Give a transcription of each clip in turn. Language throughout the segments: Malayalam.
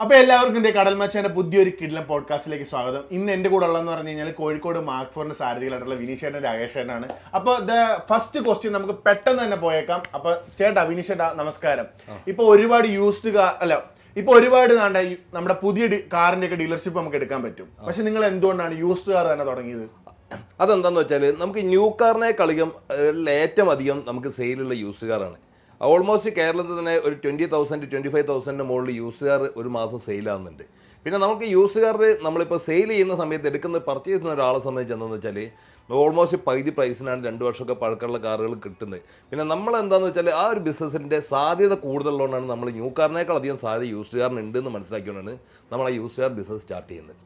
അപ്പൊ എല്ലാവർക്കും ഇതേ കടൽ മച്ചാന്റെ പുതിയൊരു കിഡ്ലം പോഡ്കാസ്റ്റിലേക്ക് സ്വാഗതം. ഇന്ന് എന്റെ കൂടെ ഉള്ളതെന്ന് പറഞ്ഞു കഴിഞ്ഞാൽ കോഴിക്കോട് മാർക്ക് ഫോറിന്റെ സാരഥികളായിട്ടുള്ള വിനീഷേട്ടൻ രാകേഷേട്ടനാണ് അപ്പൊ ദ ഫസ്റ്റ് ക്വസ്റ്റ്യൻ നമുക്ക് പെട്ടെന്ന് തന്നെ പോയേക്കാം. അപ്പൊ ചേട്ടാ വിനീഷേട്ടാ നമസ്കാരം. ഇപ്പൊ ഒരുപാട് യൂസ്ഡ് കാർ അല്ല ഇപ്പൊ ഒരുപാട് നാണ്ട നമ്മുടെ പുതിയ കാറിന്റെ ഒക്കെ ഡീലർഷിപ്പ് നമുക്ക് എടുക്കാൻ പറ്റും. പക്ഷെ നിങ്ങൾ എന്തുകൊണ്ടാണ് യൂസ്ഡ് കാർ തന്നെ തുടങ്ങിയത്? അതെന്താന്ന് വെച്ചാൽ നമുക്ക് ന്യൂ കാറിനെ കളികം ഏറ്റവും അധികം നമുക്ക് സെയിലുള്ള യൂസ്ഡ് കാറാണ് ഓൾമോസ്റ്റ് കേരളത്തിൽ തന്നെ ഒരു ട്വന്റി തൗസൻഡ് ട്വന്റി ഫൈവ് തൗസൻഡിന് മുകളിൽ യൂസ് കാർ ഒരു മാസം സെയിലാകുന്നുണ്ട് പിന്നെ നമുക്ക് യൂസ് കാർ നമ്മളിപ്പോൾ സെയിൽ ചെയ്യുന്ന സമയത്ത് എടുക്കുന്ന പർച്ചേസ് ചെയ്യുന്ന ഒരാളെ സംബന്ധിച്ച് എന്താണെന്ന് വെച്ചാൽ ഓൾമോസ്റ്റ് പകുതി പ്രൈസിനാണ് രണ്ട് വർഷമൊക്കെ പഴക്കമുള്ള കാറുകൾ കിട്ടുന്നത്. പിന്നെ നമ്മൾ എന്താണെന്ന് വെച്ചാൽ ആ ഒരു ബിസിനസ്സിന്റെ സാധ്യത കൂടുതലുള്ളതുകൊണ്ടാണ് നമ്മൾ ന്യൂ കാറിനേക്കാൾ അധികം സാധ്യത യൂസ് കാറിന് ഉണ്ടെന്ന് മനസ്സിലാക്കിക്കൊണ്ടാണ് നമ്മൾ ആ യൂസ് കാർ ബിസിനസ് സ്റ്റാർട്ട് ചെയ്യുന്നത്.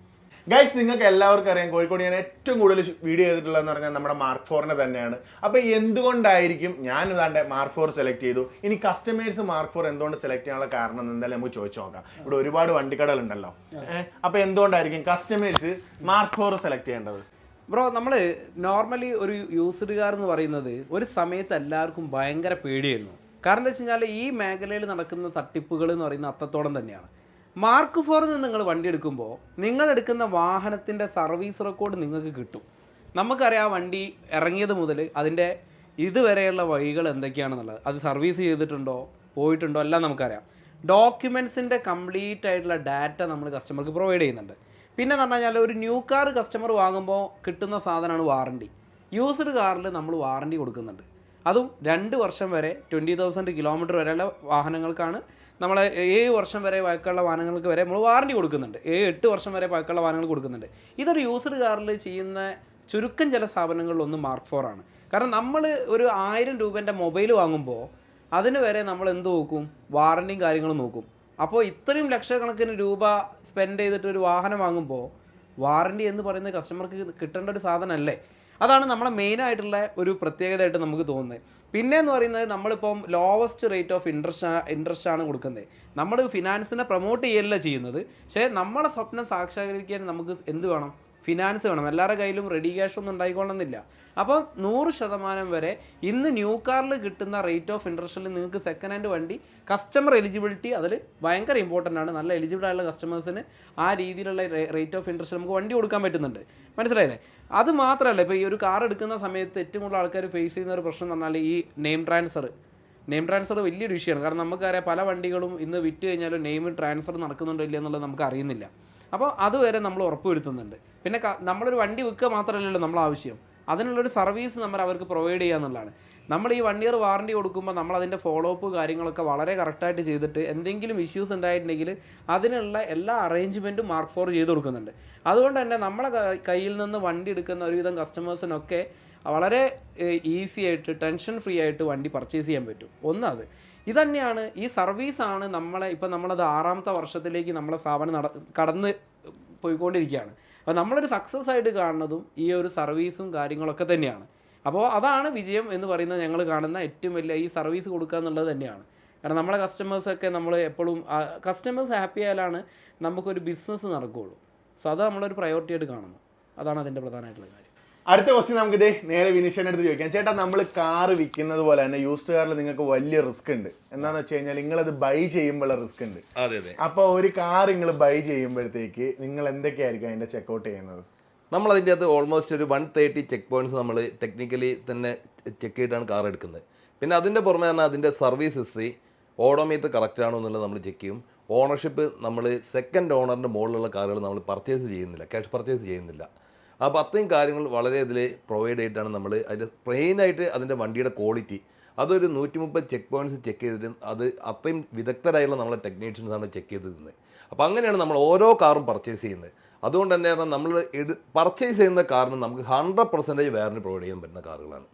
ഗൈസ് നിങ്ങൾക്ക് എല്ലാവർക്കും അറിയാം കോഴിക്കോട് ഞാൻ ഏറ്റവും കൂടുതൽ വീഡിയോ ചെയ്തിട്ടുള്ളതെന്ന് പറഞ്ഞാൽ നമ്മുടെ മാർക്ക് ഫോറിനെ തന്നെയാണ്. അപ്പോൾ എന്തുകൊണ്ടായിരിക്കും ഞാൻ ഇതാണ്ട് മാർക്ക് ഫോർ സെലക്ട് ചെയ്തു? ഇനി കസ്റ്റമേഴ്സ് മാർക്ക് ഫോർ എന്തുകൊണ്ട് സെലക്ട് ചെയ്യാനുള്ള കാരണം എന്ന് എന്തായാലും നമുക്ക് ചോദിച്ചു നോക്കാം. ഇവിടെ ഒരുപാട് വണ്ടിക്കടകളുണ്ടല്ലോ. ഉണ്ടല്ലോ അപ്പോൾ എന്തുകൊണ്ടായിരിക്കും കസ്റ്റമേഴ്സ് മാർക്ക് ഫോർ സെലക്ട് ചെയ്യേണ്ടത്? ബ്രോ നമ്മൾ നോർമലി ഒരു യൂസ്ഡ് കാർ എന്ന് പറയുന്നത് ഒരു സമയത്ത് എല്ലാവർക്കും ഭയങ്കര പേടിയായിരുന്നു. കാരണം എന്താ വെച്ച് കഴിഞ്ഞാൽ ഈ മേഖലയിൽ നടക്കുന്ന തട്ടിപ്പുകൾ എന്ന് പറയുന്നത് അത്രത്തോളം തന്നെയാണ്. മാർക്ക് ഫോറിൽ നിന്ന് നിങ്ങൾ വണ്ടി എടുക്കുമ്പോൾ നിങ്ങൾ എടുക്കുന്ന വാഹനത്തിന്റെ സർവീസ് റെക്കോർഡ് നിങ്ങൾക്ക് കിട്ടും. നമുക്കറിയാം ആ വണ്ടി ഇറങ്ങിയത് മുതൽ അതിന്റെ ഇതുവരെയുള്ള വഴികൾ എന്തൊക്കെയാണെന്നുള്ളത്. അത് സർവീസ് ചെയ്തിട്ടുണ്ടോ പോയിട്ടുണ്ടോ എല്ലാം നമുക്കറിയാം. ഡോക്യുമെൻസിന്റെ കംപ്ലീറ്റ് ആയിട്ടുള്ള ഡാറ്റ നമ്മൾ കസ്റ്റമർക്ക് പ്രൊവൈഡ് ചെയ്യുന്നുണ്ട്. പിന്നെ എന്ന് പറഞ്ഞു കഴിഞ്ഞാൽ ഒരു ന്യൂ കാർ കസ്റ്റമർ വാങ്ങുമ്പോൾ കിട്ടുന്ന സാധനമാണ് വാറണ്ടി യൂസ്ഡ് കാറിൽ നമ്മൾ വാറണ്ടി കൊടുക്കുന്നുണ്ട്. അതും രണ്ട് വർഷം വരെ ട്വന്റി തൗസൻഡ് കിലോമീറ്റർ വരെയുള്ള വാഹനങ്ങൾക്കാണ് നമ്മൾ ഏഴ് വർഷം വരെ പഴക്കമുള്ള വാഹനങ്ങൾക്ക് വരെ നമ്മൾ വാറണ്ടി കൊടുക്കുന്നുണ്ട്. ഏഴ് എട്ട് വർഷം വരെ പഴക്കമുള്ള വാഹനങ്ങൾ കൊടുക്കുന്നുണ്ട്. ഇതൊരു യൂസ്ഡ് കാറിൽ ചെയ്യുന്ന ചുരുക്കം ചില സ്ഥാപനങ്ങളിലൊന്നും മാർക്ക് ഫോർ ആണ്. കാരണം നമ്മൾ ഒരു ആയിരം രൂപേന്റെ മൊബൈൽ വാങ്ങുമ്പോൾ അതിന് വരെ നമ്മൾ എന്ത് നോക്കും? വാറണ്ടിയും കാര്യങ്ങളും നോക്കും. അപ്പോൾ ഇത്രയും ലക്ഷക്കണക്കിന് രൂപ സ്പെൻഡ് ചെയ്തിട്ട് ഒരു വാഹനം വാങ്ങുമ്പോൾ വാറണ്ടി എന്ന് പറയുന്ന കസ്റ്റമർക്ക് കിട്ടേണ്ട ഒരു സാധനമല്ലേ അതാണ് നമ്മളെ മെയിനായിട്ടുള്ള ഒരു പ്രത്യേകതയായിട്ട് നമുക്ക് തോന്നുന്നത്. പിന്നെ എന്ന് പറയുന്നത് നമ്മളിപ്പം lowest rate of interest interest ആണ് കൊടുക്കുന്നത്. നമ്മൾ ഫിനാൻസിനെ പ്രൊമോട്ട് ചെയ്യല്ല ചെയ്യുന്നത്. പക്ഷേ നമ്മുടെ സ്വപ്നം സാക്ഷാത്കരിക്കാൻ നമുക്ക് എന്ത് വേണം? ഫിനാൻസ് വേണം. എല്ലാവരുടെ കയ്യിലും റെഡി ക്യാഷ് ഒന്നും ഉണ്ടായിക്കൊള്ളുന്നില്ല. അപ്പോൾ നൂറ് ശതമാനം വരെ ഇന്ന് ന്യൂ കാറിൽ കിട്ടുന്ന റേറ്റ് ഓഫ് ഇൻട്രസ്റ്റിൽ നിങ്ങൾക്ക് സെക്കൻഡ് ഹാൻഡ് വണ്ടി കസ്റ്റമർ എലിജിബിലിറ്റി അതിൽ ഭയങ്കര ഇമ്പോർട്ടന്റ് ആണ്. നല്ല എലിജിബിൾ ആയുള്ള കസ്റ്റമേഴ്സിന് ആ രീതിയിലുള്ള റേറ്റ് ഓഫ് ഇൻട്രസ്റ്റ് നമുക്ക് വണ്ടി കൊടുക്കാൻ പറ്റുന്നുണ്ട്. മനസ്സിലായില്ലേ? അത് മാത്രമല്ല ഇപ്പോൾ ഈ ഒരു കാർ എടുക്കുന്ന സമയത്ത് ഏറ്റവും കൂടുതൽ ആൾക്കാർ ഫേസ് ചെയ്യുന്ന ഒരു പ്രശ്നം എന്ന് പറഞ്ഞാൽ ഈ നെയിം ട്രാൻസ്ഫർ നെയിം ട്രാൻസ്ഫർ വലിയൊരു വിഷയമാണ്. കാരണം നമുക്കറിയാം പല വണ്ടികളും ഇന്ന് വിറ്റ് കഴിഞ്ഞാലും നെയിം ട്രാൻസ്ഫർ നടക്കുന്നുണ്ടോ ഇല്ല എന്നുള്ളത് നമുക്ക് അറിയുന്നില്ല. അപ്പോൾ അതുവരെ നമ്മൾ ഉറപ്പുവരുത്തുന്നുണ്ട്. പിന്നെ നമ്മളൊരു വണ്ടി വിൽക്കുക മാത്രമല്ലല്ലോ നമ്മൾ ആവശ്യം. അതിനുള്ളൊരു സർവീസ് നമ്മൾ അവർക്ക് പ്രൊവൈഡ് ചെയ്യുക എന്നുള്ളതാണ്. നമ്മൾ ഈ വൺ ഇയർ വാറണ്ടി കൊടുക്കുമ്പോൾ നമ്മൾ അതിന്റെ ഫോളോ അപ്പ് കാര്യങ്ങളൊക്കെ വളരെ കറക്റ്റായിട്ട് ചെയ്തിട്ട് എന്തെങ്കിലും ഇഷ്യൂസ് ഉണ്ടായിട്ടുണ്ടെങ്കിൽ അതിനുള്ള എല്ലാ അറേഞ്ച്മെന്റും മാർക്ക് ഫോർ ചെയ്ത് കൊടുക്കുന്നുണ്ട്. അതുകൊണ്ട് തന്നെ നമ്മളെ കയ്യിൽ നിന്ന് വണ്ടി എടുക്കുന്ന ഒരുവിധം കസ്റ്റമേഴ്സിനൊക്കെ വളരെ ഈസി ആയിട്ട് ടെൻഷൻ ഫ്രീ ആയിട്ട് വണ്ടി പർച്ചേസ് ചെയ്യാൻ പറ്റും. ഒന്നത് ഇതന്നെയാണ് ഈ സർവീസാണ് നമ്മളെ ഇപ്പം നമ്മളത് ആറാമത്തെ വർഷത്തിലേക്ക് നമ്മളെ സ്ഥാപനം നട കടന്ന് പോയിക്കൊണ്ടിരിക്കുകയാണ്. അപ്പോൾ നമ്മളൊരു സക്സസ് ആയിട്ട് കാണുന്നതും ഈ ഒരു സർവീസും കാര്യങ്ങളൊക്കെ തന്നെയാണ്. അപ്പോൾ അതാണ് വിജയം എന്ന് പറയുന്നത് ഞങ്ങൾ കാണുന്ന ഏറ്റവും വലിയ ഈ സർവീസ് കൊടുക്കുക എന്നുള്ളത് തന്നെയാണ്. കാരണം നമ്മളെ കസ്റ്റമേഴ്സൊക്കെ നമ്മൾ എപ്പോഴും കസ്റ്റമേഴ്സ് ഹാപ്പി ആയാലാണ് നമുക്കൊരു ബിസിനസ് നടക്കുകയുള്ളൂ. സോ അത് നമ്മളൊരു പ്രയോറിറ്റി ആയിട്ട് കാണുന്നു. അതാണ് അതിന്റെ പ്രധാനമായിട്ടുള്ള കാര്യം. അടുത്ത ക്വസ്റ്റ്യൻ നമുക്ക് ഇതേ നേരെ വിനീഷന്റെ അടുത്ത് ചോദിക്കാം. ചേട്ടാ നമ്മൾ കാർ വിൽക്കുന്നത് പോലെ തന്നെ യൂസ്ഡ് കാറിൽ നിങ്ങൾക്ക് വലിയ റിസ്ക് ഉണ്ട്. എന്താന്ന് വെച്ച് കഴിഞ്ഞാൽ നിങ്ങൾ അത് ബൈ ചെയ്യുമ്പോഴുള്ള റിസ്ക് ഉണ്ട്. അതെ അതെ. അപ്പൊ ഒരു കാർ നിങ്ങൾ ബൈ ചെയ്യുമ്പോഴത്തേക്ക് നിങ്ങൾ എന്തൊക്കെയായിരിക്കും അതിന്റെ ചെക്കൗട്ട് ചെയ്യുന്നത്? നമ്മൾ അതിന്റെ അകത്ത് ഓൾമോസ്റ്റ് ഒരു വൺ തേർട്ടി ചെക്ക് പോയിന്റ്സ് നമ്മൾ ടെക്നിക്കലി തന്നെ ചെക്ക് ചെയ്തിട്ടാണ് കാർ എടുക്കുന്നത്. പിന്നെ അതിന്റെ പുറമെ തന്നെ അതിന്റെ സർവീസ് ഹിസ്റ്ററി ഓഡോമീറ്റർ കറക്റ്റ് ആണോ എന്നുള്ളത് നമ്മൾ ചെക്ക് ചെയ്യും. ഓണർഷിപ്പ് നമ്മൾ സെക്കൻഡ് ഓണറിന്റെ മുകളിലുള്ള കാറുകൾ നമ്മൾ പർച്ചേസ് ചെയ്യുന്നില്ല. ക്യാഷ് പർച്ചേസ് ചെയ്യുന്നില്ല. അപ്പോൾ അത്രയും കാര്യങ്ങൾ വളരെ ഇതിൽ പ്രൊവൈഡ് ചെയ്തിട്ടാണ് നമ്മൾ അതിന്റെ പ്ലെയിനായിട്ട് അതിന്റെ വണ്ടിയുടെ ക്വാളിറ്റി അതൊരു നൂറ്റി മുപ്പത് ചെക്ക് പോയിന്റ്സ് ചെക്ക് ചെയ്തിട്ടും അത് അത്രയും വിദഗ്ധരായുള്ള നമ്മളെ ടെക്നീഷ്യൻസാണ് ചെക്ക് ചെയ്ത് തരുന്നത് അപ്പോൾ അങ്ങനെയാണ് നമ്മൾ ഓരോ കാറും പർച്ചേസ് ചെയ്യുന്നത്. അതുകൊണ്ട് തന്നെയാണ് നമ്മൾ എടു പർച്ചേസ് ചെയ്യുന്ന കാറിന് നമുക്ക് ഹൺഡ്രഡ് പെർസെന്റേജ് വാറണ്ടി പ്രൊവൈഡ് ചെയ്യാൻ പറ്റുന്ന കാറുകളാണ്.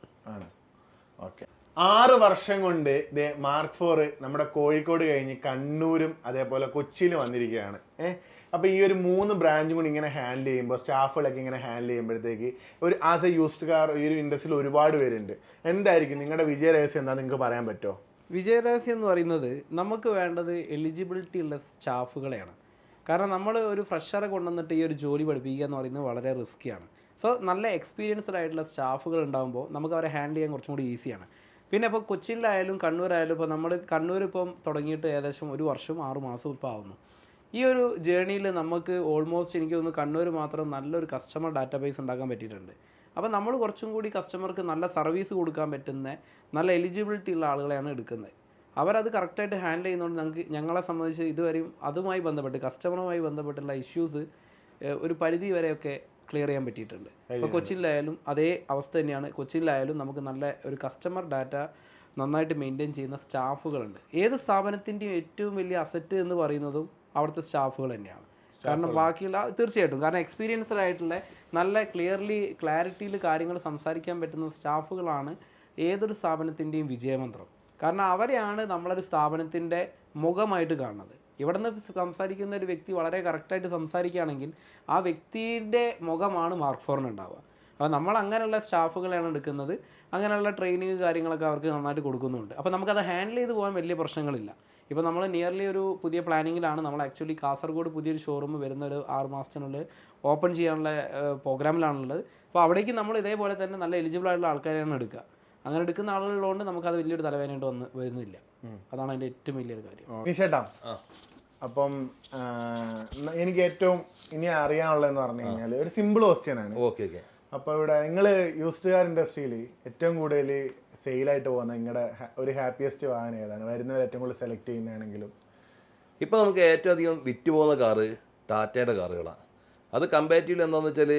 ഓക്കെ. ആറ് വർഷം കൊണ്ട് ദേ മാർക്ക് ഫോർ നമ്മുടെ കോഴിക്കോട് കഴിഞ്ഞ് കണ്ണൂരും അതേപോലെ കൊച്ചിയിലും വന്നിരിക്കുകയാണ്. ഏഹ് അപ്പൊ ഈ ഒരു മൂന്ന് ബ്രാഞ്ചും കൂടി ഇങ്ങനെ ഹാൻഡിൽ ചെയ്യുമ്പോൾ സ്റ്റാഫുകളൊക്കെ ഇങ്ങനെ ഹാൻഡിൽ ചെയ്യുമ്പോഴത്തേക്ക് ഒരു ആസ് എ യൂസ്ഡ് കാർ ഈ ഒരു ഇൻഡസ്ട്രിയിൽ ഒരുപാട് പേരുണ്ട്. എന്തായിരിക്കും? നിങ്ങളുടെ വിജയ രഹസ്യം എന്താ നിങ്ങൾക്ക് പറയാൻ പറ്റുമോ വിജയരഹസ്യം എന്ന് പറയുന്നത് നമുക്ക് വേണ്ടത് എലിജിബിലിറ്റി ഉള്ള സ്റ്റാഫുകളെയാണ്. കാരണം നമ്മൾ ഒരു ഫ്രഷറെ കൊണ്ടുവന്നിട്ട് ഈ ഒരു ജോലി പഠിപ്പിക്കുക എന്ന് പറയുന്നത് വളരെ റിസ്ക്കിയാണ് സോ നല്ല എക്സ്പീരിയൻസ്ഡ് ആയിട്ടുള്ള സ്റ്റാഫുകൾ ഉണ്ടാകുമ്പോൾ നമുക്ക് അവരെ ഹാൻഡിൽ ചെയ്യാൻ കുറച്ചും കൂടി ഈസിയാണ് പിന്നെ ഇപ്പോൾ കൊച്ചിയിലായാലും കണ്ണൂരായാലും ഇപ്പോൾ നമ്മൾ കണ്ണൂർ ഇപ്പം തുടങ്ങിയിട്ട് ഏകദേശം ഒരു വർഷം ആറ് മാസം ഇപ്പോൾ ആവുന്നു. ഈ ഒരു ജേണിയിൽ നമുക്ക് ഓൾമോസ്റ്റ് എനിക്ക് തോന്നുന്നു കണ്ണൂർ മാത്രം നല്ലൊരു കസ്റ്റമർ ഡാറ്റാബേസ് ഉണ്ടാക്കാൻ പറ്റിയിട്ടുണ്ട്. അപ്പോൾ നമ്മൾ കുറച്ചും കൂടി കസ്റ്റമർക്ക് നല്ല സർവീസ് കൊടുക്കാൻ പറ്റുന്ന നല്ല എലിജിബിലിറ്റി ഉള്ള ആളുകളെയാണ് എടുക്കുന്നത്. അവരത് കറക്റ്റായിട്ട് ഹാൻഡിൽ ചെയ്യുന്നതുകൊണ്ട് ഞങ്ങൾക്ക് ഞങ്ങളെ സംബന്ധിച്ച് ഇതുവരെയും അതുമായി ബന്ധപ്പെട്ട് കസ്റ്റമറുമായി ബന്ധപ്പെട്ടുള്ള ഇഷ്യൂസ് ഒരു പരിധി വരെയൊക്കെ ക്ലിയർ ചെയ്യാൻ പറ്റിയിട്ടുണ്ട്. ഇപ്പോൾ കൊച്ചിയിലായാലും അതേ അവസ്ഥ തന്നെയാണ്. കൊച്ചിയിലായാലും നമുക്ക് നല്ല ഒരു കസ്റ്റമർ ഡാറ്റ നന്നായിട്ട് മെയിന്റെയിൻ ചെയ്യുന്ന സ്റ്റാഫുകളുണ്ട് ഏത് സ്ഥാപനത്തിന്റെയും ഏറ്റവും വലിയ അസറ്റ് എന്ന് പറയുന്നതും അവിടുത്തെ സ്റ്റാഫുകൾ തന്നെയാണ്. കാരണം ബാക്കിയുള്ള തീർച്ചയായിട്ടും. കാരണം എക്സ്പീരിയൻസ്ഡ് ആയിട്ടുള്ള നല്ല ക്ലിയർലി ക്ലാരിറ്റിയിൽ കാര്യങ്ങൾ സംസാരിക്കാൻ പറ്റുന്ന സ്റ്റാഫുകളാണ് ഏതൊരു സ്ഥാപനത്തിന്റെയും വിജയമന്ത്രം. കാരണം അവരെയാണ് നമ്മളൊരു സ്ഥാപനത്തിന്റെ മുഖമായിട്ട് കാണുന്നത്. ഇവിടെ നിന്ന് സംസാരിക്കുന്ന ഒരു വ്യക്തി വളരെ കറക്റ്റായിട്ട് സംസാരിക്കുകയാണെങ്കിൽ ആ വ്യക്തിയുടെ മുഖമാണ് മാർക്ക് ഫോറിന് ഉണ്ടാവുക. അപ്പോൾ നമ്മൾ അങ്ങനെയുള്ള സ്റ്റാഫുകളെയാണ് എടുക്കുന്നത്. അങ്ങനെയുള്ള ട്രെയിനിങ് കാര്യങ്ങളൊക്കെ അവർക്ക് നന്നായിട്ട് കൊടുക്കുന്നുണ്ട്. അപ്പോൾ നമുക്കത് ഹാൻഡിൽ ചെയ്ത് പോകാൻ വലിയ പ്രശ്നങ്ങളില്ല. ഇപ്പോൾ നമ്മൾ നിയർലി ഒരു പുതിയ പ്ലാനിങ്ങിലാണ് നമ്മൾ ആക്ച്വലി കാസർഗോഡ് പുതിയൊരു ഷോറൂം വരുന്ന ഒരു ആറ് മാസത്തിനുള്ളിൽ ഓപ്പൺ ചെയ്യാനുള്ള പ്രോഗ്രാമിലാണുള്ളത് അപ്പോൾ അവിടേക്ക് നമ്മൾ ഇതേപോലെ തന്നെ നല്ല എലിജിബിൾ ആയിട്ടുള്ള ആൾക്കാരെയാണ് എടുക്കുക. അങ്ങനെ എടുക്കുന്ന ആളുകളുള്ളതുകൊണ്ട് നമുക്ക് നമുക്കത് വലിയൊരു തലവേദനയായിട്ട് വന്ന് വരുന്നില്ല. അതാണ് അതിന്റെ ഏറ്റവും വലിയൊരു കാര്യം. ചേട്ടാ അപ്പം എനിക്ക് ഏറ്റവും ഇനി അറിയാനുള്ളതെന്ന് പറഞ്ഞു കഴിഞ്ഞാൽ ഒരു സിമ്പിൾ ക്വസ്റ്റ്യൻ ആണ്. Okay okay. അപ്പോൾ ഇവിടെ നിങ്ങൾ യൂസ്ഡ് കാർ ഇൻഡസ്ട്രിയിൽ ഏറ്റവും കൂടുതൽ സെയിലായിട്ട് പോകുന്ന നിങ്ങളുടെ ഒരു ഹാപ്പിയസ്റ്റ് വാഹനം ഏതാണ്? വരുന്നവർ ഏറ്റവും കൂടുതൽ സെലക്ട് ചെയ്യുന്നതാണെങ്കിലും. ഇപ്പോൾ നമുക്ക് ഏറ്റവും അധികം വിറ്റ് പോകുന്ന കാറ് ടാറ്റയുടെ കാറുകളാണ് അത് കമ്പാരിറ്റീവ്ലി എന്താണെന്ന് വെച്ചാൽ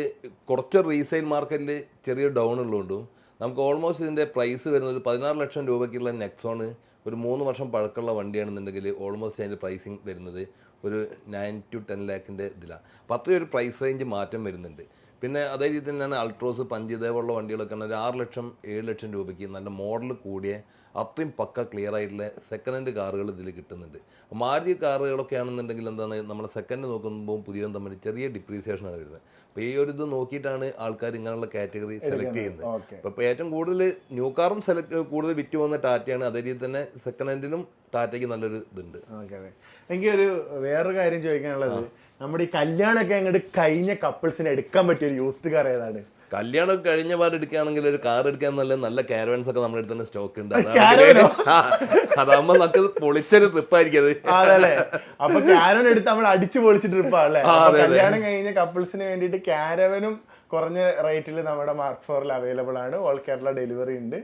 കുറച്ചൊരു റീസെയിൽ മാർക്കറ്റിൽ ചെറിയ ഡൗൺ ഉള്ളതുകൊണ്ടും നമുക്ക് ഓൾമോസ്റ്റ് ഇതിന്റെ പ്രൈസ് വരുന്നത് ഒരു പതിനാറ് ലക്ഷം രൂപയ്ക്കുള്ള നെക്സോണ് ഒരു മൂന്ന് വർഷം പഴക്കമുള്ള വണ്ടിയാണെന്നുണ്ടെങ്കിൽ ഓൾമോസ്റ്റ് അതിന്റെ പ്രൈസിങ് വരുന്നത് ഒരു നയൻ ടു ടെൻ ലാക്കിന്റെ ഇതിലാണ് അപ്പോൾ അത്രയും ഒരു പ്രൈസ് റേഞ്ച് മാറ്റം വരുന്നുണ്ട്. പിന്നെ അതേ രീതി തന്നെയാണ് അൾട്രോസ് പഞ്ച് ഇതേപോലുള്ള വണ്ടികളൊക്കെ ഒരു ആറ് ലക്ഷം ഏഴ് ലക്ഷം രൂപയ്ക്ക് നല്ല മോഡൽ കൂടിയ അത്രയും പക്ക ക്ലിയർ ആയിട്ടുള്ള സെക്കൻഡ് ഹാൻഡ് കാറുകൾ ഇതിൽ കിട്ടുന്നുണ്ട്. മാരുതി കാറുകളൊക്കെ ആണെന്നുണ്ടെങ്കിൽ എന്താണ് നമ്മൾ സെക്കൻഡ് നോക്കുമ്പോൾ പുതിയതും തമ്മിൽ ചെറിയ ഡിപ്രീസിയേഷനാണ് വരുന്നത്. അപ്പോൾ ഈ ഒരു ഇത് നോക്കിയിട്ടാണ് ആൾക്കാർ ഇങ്ങനെയുള്ള കാറ്റഗറി സെലക്ട് ചെയ്യുന്നത്. അപ്പോൾ ഏറ്റവും കൂടുതൽ ന്യൂ കാറും സെലക്ട് കൂടുതൽ വിറ്റ് പോകുന്ന ടാറ്റയാണ്. അതേ രീതി തന്നെ സെക്കൻഡ് ഹാൻഡിലും ടാറ്റയ്ക്ക് നല്ലൊരു ഇതുണ്ട്. എനിക്കൊരു വേറൊരു കാര്യം ചോദിക്കാനുള്ളത്. നമ്മുടെ ഈ കല്യാണമൊക്കെ അങ്ങോട്ട് കഴിഞ്ഞ കപ്പിൾസിന് എടുക്കാൻ പറ്റിയ ഒരു യൂസ്ഡ് കാർ ഏതാണ്? കല്യാണം കഴിഞ്ഞ പാട് എടുക്കുകയാണെങ്കിൽ ഒരു കാർ എടുക്കാൻ നല്ല നല്ല കാരവൻസ് ഒക്കെ നമ്മുടെ അടുത്ത് തന്നെ സ്റ്റോക്ക് ഉണ്ട് അതാകുമ്പോ നമുക്ക് പൊളിച്ചൊരു ട്രിപ്പ് ആയിരിക്കും അപ്പൊ എടുത്ത് നമ്മൾ അടിച്ചു പൊളിച്ച ട്രിപ്പാണല്ലേ. കല്യാണം കഴിഞ്ഞ കപ്പിൾസിന് വേണ്ടിയിട്ട് കാരവനും കുറഞ്ഞ റേറ്റിൽ നമ്മുടെ മാർക്ക് ഫോറിൽ അവൈലബിൾ ആണ്. ഓൾ കേരള ഡെലിവറി ഉണ്ട്.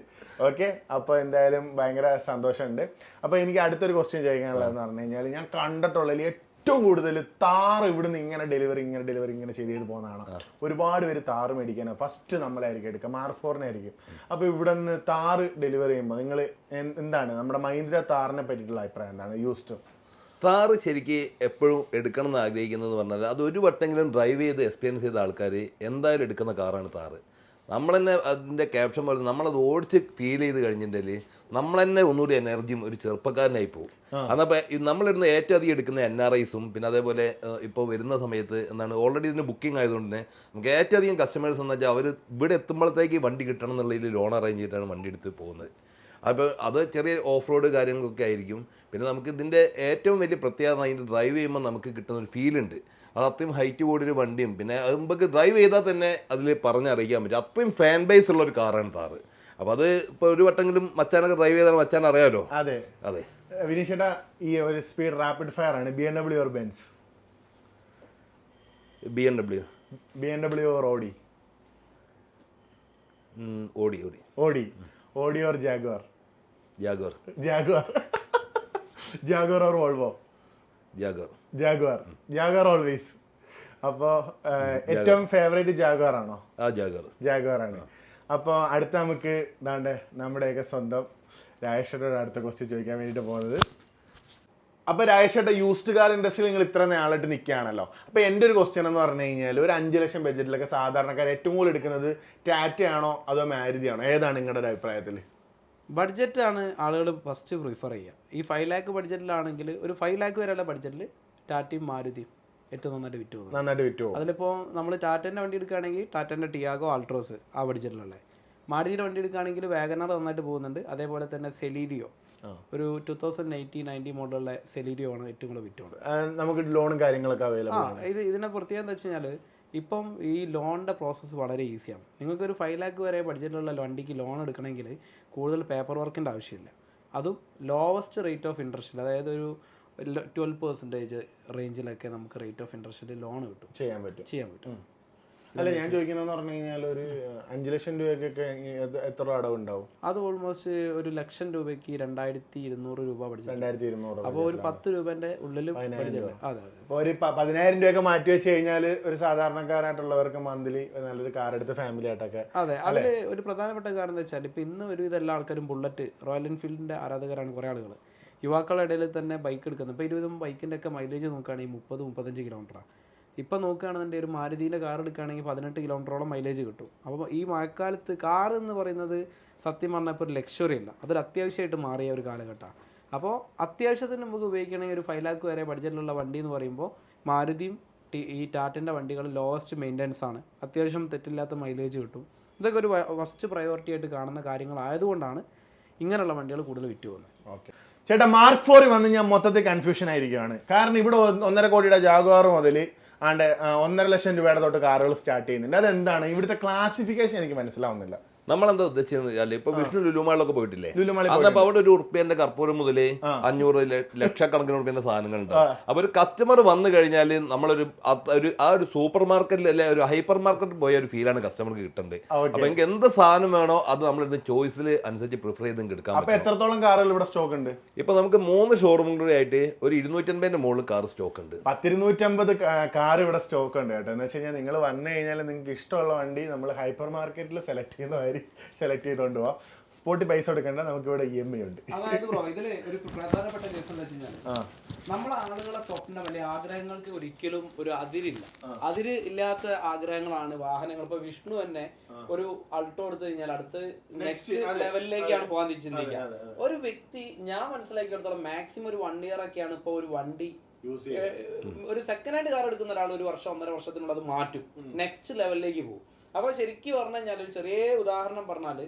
ഓക്കെ അപ്പോൾ എന്തായാലും ഭയങ്കര സന്തോഷമുണ്ട്. അപ്പോൾ എനിക്ക് അടുത്തൊരു ക്വസ്റ്റ്യൻ ചോദിക്കാനുള്ളതെന്ന് പറഞ്ഞു കഴിഞ്ഞാൽ ഞാൻ കണ്ടിട്ടുള്ളതിൽ ഏറ്റവും കൂടുതൽ താർ ഇവിടുന്ന് ഇങ്ങനെ ഡെലിവറി ഇങ്ങനെ ഡെലിവറി ഇങ്ങനെ ചെയ്ത് ചെയ്ത് പോകുന്നതാണ് ഒരുപാട് പേര് താറ് മേടിക്കാൻ ഫസ്റ്റ് നമ്മളായിരിക്കും എടുക്കുക. മാർഫോറിനായിരിക്കും ഫോറിനായിരിക്കും അപ്പോൾ ഇവിടെ നിന്ന് താറ് ഡെലിവറി ചെയ്യുമ്പോൾ നിങ്ങൾ എന്താണ്? നമ്മുടെ മഹീന്ദ്ര താറിനെ പറ്റിയിട്ടുള്ള അഭിപ്രായം എന്താണ്? യൂസ്റ്റും താറ് ശരിക്ക് എപ്പോഴും എടുക്കണം എന്ന് ആഗ്രഹിക്കുന്നത് പറഞ്ഞാൽ അത് ഒരു വട്ടെങ്കിലും ഡ്രൈവ് ചെയ്ത് എക്സ്പീരിയൻസ് ചെയ്ത ആൾക്കാർ എന്തായാലും എടുക്കുന്ന കാറാണ് താറ് നമ്മൾ തന്നെ അതിന്റെ ക്യാപ്ഷൻ പറയുന്നത് നമ്മളത് ഓടിച്ച് ഫീൽ ചെയ്ത് കഴിഞ്ഞിട്ടുണ്ടെങ്കിൽ നമ്മൾ തന്നെ ഒന്നുകൂടി എനർജിയും ഒരു ചെറുപ്പക്കാരനായി പോകും. അന്നപ്പോൾ നമ്മളിരുന്ന് ഏറ്റവും അധികം എടുക്കുന്ന എൻ ആർ ഐസും പിന്നെ അതേപോലെ ഇപ്പോൾ വരുന്ന സമയത്ത് എന്താണ് ഓൾറെഡി ഇതിന് ബുക്കിംഗ് ആയതുകൊണ്ട് തന്നെ നമുക്ക് ഏറ്റവും അധികം കസ്റ്റമേഴ്സ് എന്ന് വെച്ചാൽ അവർ ഇവിടെ എത്തുമ്പോഴത്തേക്ക് വണ്ടി കിട്ടണം എന്നുള്ളതിൽ ലോൺ അറേഞ്ച് ചെയ്തിട്ടാണ് വണ്ടി എടുത്ത് പോകുന്നത്. അപ്പോൾ അത് ചെറിയ ഓഫ് റോഡ് കാര്യങ്ങളൊക്കെ ആയിരിക്കും. പിന്നെ നമുക്ക് ഇതിന്റെ ഏറ്റവും വലിയ പ്രത്യേകത അതിന്റെ ഡ്രൈവ് ചെയ്യുമ്പോൾ നമുക്ക് കിട്ടുന്ന ഒരു ഫീൽ ഉണ്ട്. അത് അത്രയും ഹൈറ്റ് കൂടിയൊരു വണ്ടിയും. പിന്നെ അത് നമുക്ക് ഡ്രൈവ് ചെയ്താൽ തന്നെ അതിൽ പറഞ്ഞറിയിക്കാൻ പറ്റും. അത്രയും ഫാൻ ബേസ് ഉള്ള ഒരു കാറാണ് താറ് അപ്പോൾ അത് ഇപ്പോൾ ഒരു വട്ടെങ്കിലും മച്ചാനൊക്കെ ഡ്രൈവ് ചെയ്താൽ മച്ചാൻ അറിയാമല്ലോ അതെ. അതെ. വിനീഷേട്ട ഈ ഒരു സ്പീഡ് റാപ്പിഡ് ഫയർ ആണ് B M W or Benz B M W B M W or Audi Audi Audi Audi Audi or Jaguar Jaguar Jaguar Jaguar or Volvo Jaguar Jaguar. Jaguar always അപ്പോ ഏറ്റവും ഫേവറേറ്റ് ജാഗ്വാർ. ആണോ ആ ജാഗോർ ജാഗ്വാർ ആണ് അപ്പോൾ അടുത്ത നമുക്ക് ഇതാണ്ട് നമ്മുടെയൊക്കെ സ്വന്തം രാജേഷേട്ടോട് അടുത്ത ക്വസ്റ്റ്യൻ ചോദിക്കാൻ വേണ്ടിയിട്ട് പോകുന്നത്. അപ്പോൾ രാജേഷേട്ട യൂസ്ഡ് കാർ ഇൻഡസ്ട്രിയിൽ നിങ്ങൾ ഇത്ര നാളായിട്ട് നിൽക്കുകയാണല്ലോ അപ്പോൾ എന്റെ ഒരു ക്വസ്റ്റ്യൻ എന്ന് പറഞ്ഞു കഴിഞ്ഞാൽ ഒരു അഞ്ച് ലക്ഷം ബഡ്ജറ്റിലൊക്കെ സാധാരണക്കാർ ഏറ്റവും കൂടുതൽ എടുക്കുന്നത് ടാറ്റ ആണോ അതോ മാരുതിയാണോ ആണോ? ഏതാണ് നിങ്ങളുടെ ഒരു അഭിപ്രായത്തിൽ ബഡ്ജറ്റാണ് ആളുകൾ ഫസ്റ്റ് പ്രിഫർ ചെയ്യുക. ഈ ഫൈവ് ലാക്ക് ബഡ്ജറ്റിലാണെങ്കിൽ ഒരു ഫൈവ് ലാക്ക് വരെയുള്ള ബഡ്ജറ്റിൽ ടാറ്റയും മാരുതിയും ഏറ്റവും നന്നായിട്ട് വിറ്റ് പോകും നന്നായിട്ട് വിറ്റുമോ അതിലിപ്പോൾ നമ്മൾ ടാറ്റന്റെ വണ്ടി എടുക്കുകയാണെങ്കിൽ ടാറ്റന്റെ ടിയാഗോ ആൾട്രോസ് ആ ബഡ്ജറ്റിലുള്ള മാരുതിയുടെ വണ്ടി എടുക്കുകയാണെങ്കിൽ വാഗനാർ നന്നായിട്ട് പോകുന്നുണ്ട്. അതേപോലെ തന്നെ സെലീരിയോ. ഒരു ടു തൗസൻഡ് എയ്റ്റീൻ നയന്റി മോഡലുള്ള സെലീരിയോ ആണ് ഏറ്റവും കൂടുതൽ വിറ്റ് പോകുന്നത്. നമുക്ക് ലോണും കാര്യങ്ങളൊക്കെ അവൈലബിൾ ഇത് ഇതിനെ പ്രത്യേകത എന്താ വെച്ച് കഴിഞ്ഞാൽ ഇപ്പം ഈ ലോണിന്റെ പ്രോസസ്സ് വളരെ ഈസിയാണ് നിങ്ങൾക്കൊരു ഫൈവ് ലാക്ക് വരെ ബഡ്ജറ്റിലുള്ള വണ്ടിക്ക് ലോൺ എടുക്കണമെങ്കിൽ കൂടുതൽ പേപ്പർ വർക്കിന്റെ ആവശ്യമില്ല. അതും ലോവസ്റ്റ് റേറ്റ് ഓഫ് ഇൻട്രസ്റ്റിൽ അതായത് ഒരു ട്വൽവ് പെർസെന്റേജ് റേഞ്ചിലൊക്കെ നമുക്ക് റേറ്റ് ഓഫ് ഇൻട്രസ്റ്റിൽ ലോൺ കിട്ടും. ചെയ്യാൻ പറ്റും. ചെയ്യാൻ പറ്റും. അല്ല ഞാൻ ചോദിക്കുന്നതെന്ന് പറഞ്ഞു കഴിഞ്ഞാൽ ഒരു അഞ്ച് ലക്ഷം രൂപയ്ക്കൊക്കെ എത്ര- അടവ് ഉണ്ടാവും? അത് ഓൾമോസ്റ്റ് ഒരു ലക്ഷം രൂപയ്ക്ക് രണ്ടായിരത്തി ഇരുന്നൂറ് രൂപ പഠിച്ചു രണ്ടായിരത്തി ഇരുന്നൂറ് അപ്പോൾ ഒരു പത്ത് രൂപന്റെ ഉള്ളിൽ പഠിച്ചില്ല അതെ ഒരു പതിനായിരം രൂപയൊക്കെ മാറ്റി വെച്ച് കഴിഞ്ഞാൽ ഒരു സാധാരണക്കാരായിട്ടുള്ളവർക്ക് മന്ത്ലി നല്ലൊരു കാർ എടുത്ത് ഫാമിലി ആയിട്ടൊക്കെ അതെ അതിൽ ഒരു പ്രധാനപ്പെട്ട കാരണം എന്താ വെച്ചാൽ ഇപ്പൊ ഇന്ന് ഒരു എല്ലാ ആൾക്കാരും ബുള്ളറ്റ് റോയൽ എൻഫീൽഡിന്റെ ആരാധകരാണ് കുറേ ആളുകൾ യുവാക്കളുടെ ഇടയിൽ തന്നെ ബൈക്ക് എടുക്കുന്നത്. ഇപ്പോൾ ഇരുപതും ബൈക്കിന്റെ ഒക്കെ മൈലേജ് നോക്കുകയാണെങ്കിൽ മുപ്പത് മുപ്പത്തഞ്ച് കിലോമീറ്ററാണ് ഇപ്പം നോക്കുകയാണെന്നുണ്ടെങ്കിൽ ഒരു മാരുതിന്റെ കാർ എടുക്കുകയാണെങ്കിൽ പതിനെട്ട് കിലോമീറ്ററോളം മൈലേജ് കിട്ടും. അപ്പോൾ ഈ മഴക്കാലത്ത് കാർ എന്ന് പറയുന്നത് സത്യം പറഞ്ഞാൽ ഇപ്പോൾ ഒരു ലക്ഷറി അല്ല. അതൊരു അത്യാവശ്യമായിട്ട് മാറിയ ഒരു കാലഘട്ടമാണ് അപ്പോൾ അത്യാവശ്യത്തിന് നമുക്ക് ഉപയോഗിക്കണമെങ്കിൽ ഒരു ഫൈവ് ലാക്ക് വരെ ബഡ്ജറ്റിലുള്ള വണ്ടി എന്ന് പറയുമ്പോൾ മാരുതിയും ഈ ടാറ്റന്റെ വണ്ടികൾ ലോവസ്റ്റ് മെയിന്റനൻസ് ആണ്. അത്യാവശ്യം തെറ്റില്ലാത്ത മൈലേജ് കിട്ടും. ഇതൊക്കെ ഒരു ഫസ്റ്റ് പ്രയോറിറ്റി ആയിട്ട് കാണുന്ന കാര്യങ്ങളായതുകൊണ്ടാണ് ഇങ്ങനെയുള്ള വണ്ടികൾ കൂടുതൽ വിറ്റ് പോകുന്നത് ഓക്കെ ചേട്ടാ മാർക്ക് ഫോറിൽ വന്ന് ഞാൻ മൊത്തത്തിൽ കൺഫ്യൂഷൻ ആയിരിക്കുകയാണ് കാരണം ഇവിടെ ഒന്ന് ഒന്നര കോടിയുടെ ജാഗുവാർ മുതൽ ആണ്ട് ഒന്നര ലക്ഷം രൂപയുടെ തൊട്ട് കാറുകൾ സ്റ്റാർട്ട് ചെയ്യുന്നുണ്ട്. അതെന്താണ്? ഇവിടുത്തെ ക്ലാസിഫിക്കേഷൻ എനിക്ക് മനസ്സിലാവുന്നില്ല. നമ്മളെന്താ ഉദ്ദേശിച്ചെന്ന് വെച്ചാൽ ഇപ്പൊ വിഷ്ണു ലുലുമാളിലൊക്കെ പോയിട്ടില്ലേ? അന്നപ്പോ അവിടെ ഒരു ഉറുപ്പ്യന്റെ കർപ്പൂരം മുതൽ അഞ്ഞൂറ് ലക്ഷക്കണക്കിന് ഉറുപ്പ്യന്റെ സാധനങ്ങളുണ്ട്. അപ്പൊ ഒരു കസ്റ്റമർ വന്നു കഴിഞ്ഞാൽ നമ്മളൊരു ആ ഒരു സൂപ്പർ മാർക്കറ്റിൽ അല്ലെ ഒരു ഹൈപ്പർ മാർക്കറ്റിൽ പോയ ഒരു ഫീലാണ് കസ്റ്റമർക്ക് കിട്ടുന്നത്. അപ്പൊ എനിക്ക് എന്ത് സാധനം വേണോ അത് നമ്മൾ ചോയ്സിൽ അനുസരിച്ച് പ്രിഫർ ചെയ്ത് എടുക്കാം അപ്പൊ എത്രത്തോളം കാറുകൾ ഇവിടെ സ്റ്റോക്ക് ഉണ്ട്? ഇപ്പൊ നമുക്ക് മൂന്ന് ഷോറൂമും കൂടി ആയിട്ട് ഒരു ഇരുന്നൂറ്റമ്പതിന്റെ മുകളിൽ കാർ സ്റ്റോക്ക് ഉണ്ട്. പത്തിരുന്നൂറ്റമ്പത് കാർ ഇവിടെ സ്റ്റോക്ക് ഉണ്ട് കേട്ടോ. എന്ന് വെച്ച് കഴിഞ്ഞാൽ നിങ്ങൾ വന്നു കഴിഞ്ഞാൽ നിങ്ങൾക്ക് ഇഷ്ടമുള്ള വണ്ടി നമ്മൾ ഹൈപ്പർ മാർക്കറ്റിൽ സെലക്ട് ചെയ്യുന്ന മാതിരി സെലക്ട് ചെയ്തുകൊണ്ട് പോവാം. സ്പോട്ടിൽ പൈസ കൊടുക്കേണ്ട നമുക്ക് ഇവിടെ ഇ എം ഐ ഉണ്ട്. അതായത് ബ്രോ ഇതിൽ ഒരു പ്രധാനപ്പെട്ട കേസ് എന്താ വെച്ച് കഴിഞ്ഞാൽ ആ. നമ്മളെ ആളുകളെ സ്വപ്ന വലിയ ആഗ്രഹങ്ങൾക്ക് ഒരിക്കലും ഒരു അതിരില്ല. അതിര് ഇല്ലാത്ത ആഗ്രഹങ്ങളാണ് വാഹനങ്ങൾ. ഇപ്പൊ വിഷ്ണു തന്നെ ഒരു അൾട്ടോ എടുത്തു കഴിഞ്ഞാൽ അടുത്ത് നെക്സ്റ്റ് ലെവലിലേക്കാണ് പോകാൻ ചിന്തിക്കുക. ഒരു വ്യക്തി ഞാൻ മനസ്സിലാക്കിയെടുത്തോളം മാക്സിമം ഒരു വൺ ഇയർ ഒക്കെയാണ് ഇപ്പൊ ഒരു വണ്ടി ഒരു സെക്കൻഡ് ഹാൻഡ് കാർ എടുക്കുന്ന ഒരാൾ ഒരു വർഷം ഒന്നര വർഷത്തിനുള്ളത് മാറ്റും. നെക്സ്റ്റ് ലെവലിലേക്ക് പോകും. അപ്പോൾ ശരിക്കും പറഞ്ഞു കഴിഞ്ഞാൽ ഒരു ചെറിയ ഉദാഹരണം പറഞ്ഞാൽ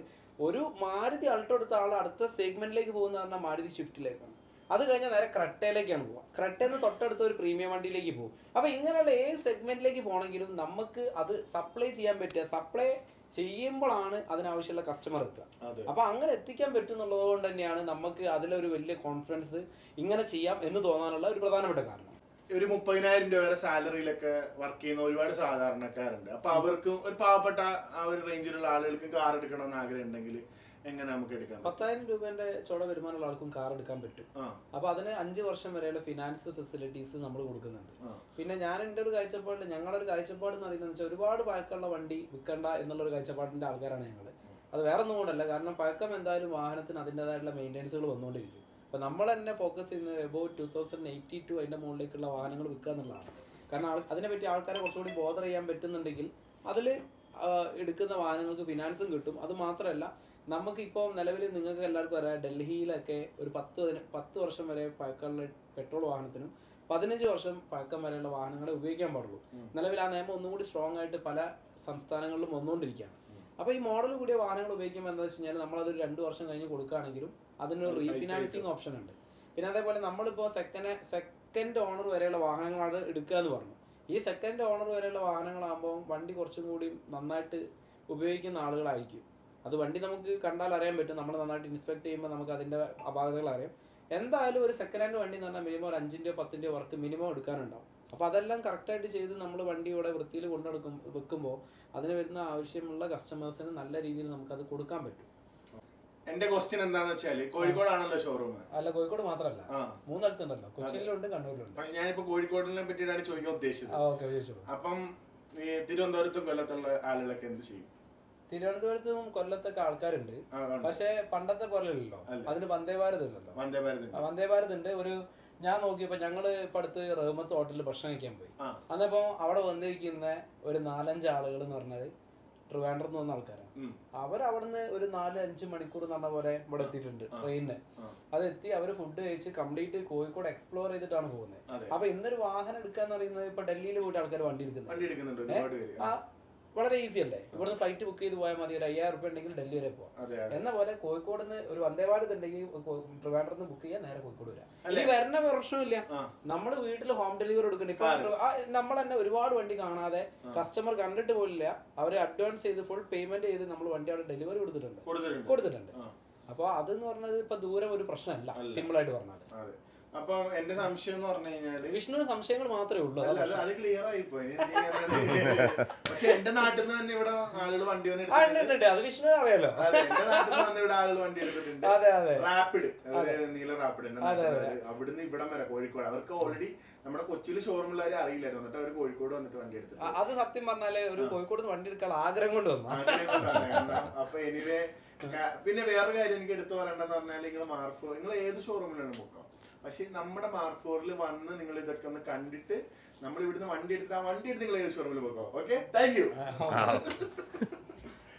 ഒരു മാരുതി അൾട്ടോ എടുത്ത ആൾ അടുത്ത സെഗ്മെന്റിലേക്ക് പോകുന്ന പറഞ്ഞാൽ മാരുതി ഷിഫ്റ്റിലേക്കാണ് അത് കഴിഞ്ഞാൽ നേരെ ക്രട്ടയിലേക്കാണ് പോവുക ക്രട്ടയിൽ നിന്ന് തൊട്ടടുത്ത ഒരു പ്രീമിയം വണ്ടിയിലേക്ക് പോകും. അപ്പോൾ ഇങ്ങനെയുള്ള ഏത് സെഗ്മെന്റിലേക്ക് പോകണമെങ്കിലും നമുക്ക് അത് സപ്ലൈ ചെയ്യാൻ പറ്റുക. സപ്ലൈ ചെയ്യുമ്പോഴാണ് അതിനാവശ്യമുള്ള കസ്റ്റമർ എത്തുക. അപ്പൊ അങ്ങനെ എത്തിക്കാൻ പറ്റുന്നുള്ളത് കൊണ്ട് തന്നെയാണ് നമുക്ക് അതിലൊരു വലിയ കോൺഫിഡൻസ് ഇങ്ങനെ ചെയ്യാം എന്ന് തോന്നാനുള്ള ഒരു പ്രധാനപ്പെട്ട കാരണം. ഒരു മുപ്പതിനായിരം രൂപ വരെ സാലറിയിലൊക്കെ വർക്ക് ചെയ്യുന്ന ഒരുപാട് സാധാരണക്കാരുണ്ട്. അപ്പൊ അവർക്കും ഒരു പാവപ്പെട്ട ആ ഒരു റേഞ്ചിലുള്ള ആളുകൾക്ക് കാർ എടുക്കണമെന്ന് ആഗ്രഹം ഉണ്ടെങ്കിൽ എങ്ങനെ നമുക്ക് എടുക്കാം? പത്തായിരം രൂപന്റെ ചോട വരുമാനമുള്ള ആൾക്കും കാർ എടുക്കാൻ പറ്റും. അപ്പൊ അതിന് അഞ്ച് വർഷം വരെയുള്ള ഫിനാൻസ് ഫെസിലിറ്റീസ് നമ്മൾ കൊടുക്കുന്നുണ്ട്. പിന്നെ ഞാൻ എന്റെ ഒരു കാഴ്ചപ്പാടിൽ ഞങ്ങളുടെ ഒരു കാഴ്ചപ്പാട് എന്ന് പറയുന്നത് വെച്ചാൽ ഒരുപാട് പഴക്കമുള്ള വണ്ടി വിൽക്കണ്ട എന്നുള്ള ഒരു കാഴ്ചപ്പാടിന്റെ ആൾക്കാരാണ് ഞങ്ങൾ അത് വേറെ ഒന്നും കൊണ്ടല്ല. കാരണം പഴക്കം എന്തായാലും വാഹനത്തിന് അതിന്റെതായിട്ടുള്ള മെയിന്റെനൻസുകൾ വന്നുകൊണ്ടിരിക്കും. അപ്പൊ നമ്മൾ തന്നെ ഫോക്കസ് ചെയ്യുന്നത് above two thousand eighty two അതിന്റെ മുകളിലേക്കുള്ള വാഹനങ്ങൾ വിൽക്കുക എന്നുള്ളതാണ്. കാരണം ആൾ അതിനെപ്പറ്റി ആൾക്കാരെ കുറച്ചുകൂടി ബോധർ ചെയ്യാൻ പറ്റുന്നുണ്ടെങ്കിൽ അതിൽ എടുക്കുന്ന വാഹനങ്ങൾക്ക് ഫിനാൻസും കിട്ടും. അത് മാത്രമല്ല നമുക്കിപ്പോൾ നിലവിൽ നിങ്ങൾക്ക് എല്ലാവർക്കും അറിയാം ഡൽഹിയിലൊക്കെ ഒരു പത്ത് പതിന- പത്ത് വർഷം വരെ പഴക്കമുള്ള പെട്രോൾ വാഹനത്തിനും പതിനഞ്ച് വർഷം പഴക്കം വരെയുള്ള വാഹനങ്ങളെ ഉപയോഗിക്കാൻ പാടുള്ളൂ. നിലവിൽ ആ നിയമം ഒന്നും കൂടി സ്ട്രോങ് ആയിട്ട് പല സംസ്ഥാനങ്ങളിലും വന്നുകൊണ്ടിരിക്കുകയാണ്. അപ്പോൾ ഈ മോഡൽ കൂടിയ വാഹനങ്ങൾ ഉപയോഗിക്കുമ്പോൾ എന്താ വെച്ച് കഴിഞ്ഞാൽ നമ്മളത് ഒരു രണ്ട് വർഷം കഴിഞ്ഞ് കൊടുക്കുകയാണെങ്കിലും അതിനൊരു അത് റീഫിനാൻസിങ് ഓപ്ഷൻ ഉണ്ട്. പിന്നെ അതേപോലെ നമ്മളിപ്പോൾ സെക്കൻഡ് സെക്കൻഡ് ഓണർ വരെയുള്ള വാഹനങ്ങളാണ് എടുക്കുക എന്ന് പറഞ്ഞു. ഈ സെക്കൻഡ് ഓണർ വരെയുള്ള വാഹനങ്ങളാകുമ്പോൾ വണ്ടി കുറച്ചും കൂടി നന്നായിട്ട് ഉപയോഗിക്കുന്ന ആളുകളായിരിക്കും. അത് വണ്ടി നമുക്ക് കണ്ടാൽ അറിയാൻ പറ്റും. നമ്മൾ നന്നായിട്ട് ഇൻസ്പെക്ട് ചെയ്യുമ്പോൾ നമുക്ക് അതിന്റെ അപാകതകൾ അറിയാം. എന്തായാലും ഒരു സെക്കൻഡ് ഹാൻഡ് വണ്ടി എന്ന് പറഞ്ഞാൽ മിനിമം ഒരു അഞ്ചിന്റെയോ പത്തിന്റെയോ വർക്ക് മിനിമം എടുക്കാനുണ്ടാവും. അപ്പോൾ അതെല്ലാം കറക്റ്റായിട്ട് ചെയ്ത് നമ്മൾ വണ്ടി ഇവിടെ വൃത്തിയിൽ കൊണ്ടെടുക്കും വെക്കുമ്പോൾ അതിന് വരുന്ന ആവശ്യമുള്ള കസ്റ്റമേഴ്സിന് നല്ല രീതിയിൽ നമുക്കത് കൊടുക്കാൻ പറ്റും. എന്റെ ക്വസ്റ്റ്യൻ എന്താന്ന് വെച്ചാൽ കോഴിക്കോടാണല്ലോ ഷോറൂം അല്ല കോഴിക്കോട് മാത്രമല്ല. മൂന്നിടത്തുണ്ടല്ലോ. കൊച്ചിയിലുണ്ട് കണ്ണൂരിലുണ്ട്. പക്ഷെ ഞാനിപ്പോ കോഴിക്കോടിനെ പറ്റിയിട്ടാണ് ചോദിക്കാൻ ഉദ്ദേശിച്ചത്. അപ്പം ഈ തിരുവനന്തപുരത്തും കൊല്ലത്തുള്ള ആളുകളൊക്കെ എന്ത് ചെയ്യും? തിരുവനന്തപുരത്തും കൊല്ലത്തൊക്കെ ആൾക്കാരുണ്ട്. പക്ഷെ പണ്ടത്തെ പോലെ അല്ലല്ലോ. അതിന് വന്ദേ ഭാരത് ഇല്ലല്ലോ. വന്ദേ ഭാരത് ഉണ്ട്. ഒരു ഞാൻ നോക്കിയപ്പോ ഞങ്ങൾ ഇപ്പൊ അടുത്ത് റഹ്മത്ത് ഹോട്ടലിൽ ഭക്ഷണം കഴിക്കാൻ പോയി. അന്നപ്പോ അവിടെ വന്നിരിക്കുന്ന ഒരു നാലഞ്ച് ആളുകൾ എന്ന് പറഞ്ഞാൽ ട്രിവാൻഡ്രത്ത് നിന്ന്. അവർ അവിടുന്ന് ഒരു നാല് അഞ്ച് മണിക്കൂർ എന്ന് പറഞ്ഞ പോലെ ഇവിടെ എത്തിയിട്ടുണ്ട് ട്രെയിനിന്. അതെത്തി അത് എത്തി അവർ ഫുഡ് കഴിച്ച് കംപ്ലീറ്റ് കോഴിക്കോട് എക്സ്പ്ലോർ ചെയ്തിട്ടാണ് പോകുന്നത്. അപ്പൊ ഇന്നൊരു വാഹനം എടുക്കാന്ന് പറയുന്നത് ഇപ്പൊ ഡൽഹിയിൽ പോയിട്ട് ആൾക്കാർ വണ്ടി എടുക്കുന്നത് വളരെ ഈസി അല്ലേ? ഇവിടുന്ന് ഫ്ലൈറ്റ് ബുക്ക് ചെയ്ത് പോയാൽ മതി ഒരു അയ്യായിരം റുപ്യ ഉണ്ടെങ്കിൽ ഡൽഹി വരെ പോവാം. എന്ന പോലെ കോഴിക്കോട് നിന്ന് ഒരു വന്ദേ ഭാരത് ഉണ്ടെങ്കിൽ ട്രിവാൻഡ്രത്ത് ബുക്ക് ചെയ്യാൻ നേരെ കോഴിക്കോട് വരാം. ഈ ഇനി വരണ പ്രശ്നമില്ല നമ്മൾ വീട്ടിൽ ഹോം ഡെലിവറി കൊടുക്കണം ഇപ്പൊ നമ്മൾ തന്നെ ഒരുപാട് വണ്ടി കാണാതെ കസ്റ്റമർ കണ്ടിട്ട് പോലില്ല. അവരെ അഡ്വാൻസ് ചെയ്ത് ഫുൾ പേയ്മെന്റ് ചെയ്ത് നമ്മൾ വണ്ടി അവിടെ ഡെലിവറി കൊടുത്തിട്ടുണ്ട്. കൊടുത്തിട്ടുണ്ട്. അപ്പോൾ അതെന്ന് പറഞ്ഞത് ഇപ്പൊ ദൂരം ഒരു പ്രശ്നമല്ല. സിമ്പിൾ ആയിട്ട് പറഞ്ഞാൽ അപ്പം എന്റെ സംശയം എന്ന് പറഞ്ഞു കഴിഞ്ഞാൽ വിഷ്ണു സംശയങ്ങൾ മാത്രമേ ഉള്ളൂ അല്ല, അത് ക്ലിയർ ആയി പോയി പക്ഷെ എന്റെ നാട്ടിൽ നിന്ന് തന്നെ ഇവിടെ ആളുകൾ വണ്ടി വന്നിട്ടുണ്ട്. അത് വിഷ്ണു അറിയാലോ. എന്റെ നാട്ടിൽ നിന്ന് വന്ന് ഇവിടെ ആളുകൾ വണ്ടി എടുത്തിട്ടുണ്ട്. അതെ അതെ. റാപ്പിഡ് നീല റാപ്പിഡ്. അവിടുന്ന് ഇവിടം വരെ കോഴിക്കോട്. അവർക്ക് ഓൾറെഡി നമ്മുടെ കൊച്ചിയിൽ ഷോറൂമിലുള്ളവരെ അറിയില്ലായിരുന്നു. എന്നിട്ട് അവർ കോഴിക്കോട് വന്നിട്ട് വണ്ടി എടുത്തു അത് സത്യം പറഞ്ഞാൽ ഒരു കോഴിക്കോട് വണ്ടി എടുക്കാൻ ആഗ്രഹം കൊണ്ട് വന്നു അപ്പൊ എനിവേ പിന്നെ വേറെ കാര്യം എനിക്ക് എടുത്തു പറയണ്ടെന്ന് പറഞ്ഞാൽ നിങ്ങൾ മാർഫോ നിങ്ങൾ ഏത് ഷോറൂമിലാണ് നോക്കാം പക്ഷെ നമ്മുടെ മാർഫോറിൽ വന്ന് നിങ്ങൾ ഇതൊക്കെ ഒന്ന് കണ്ടിട്ട് നമ്മൾ ഇവിടുന്ന് വണ്ടി എടുത്തിട്ട് ആ വണ്ടി എടുത്ത് നിങ്ങൾ ഏത് ഷോറൂമിൽ പോക്കോ ഓക്കെ താങ്ക് യു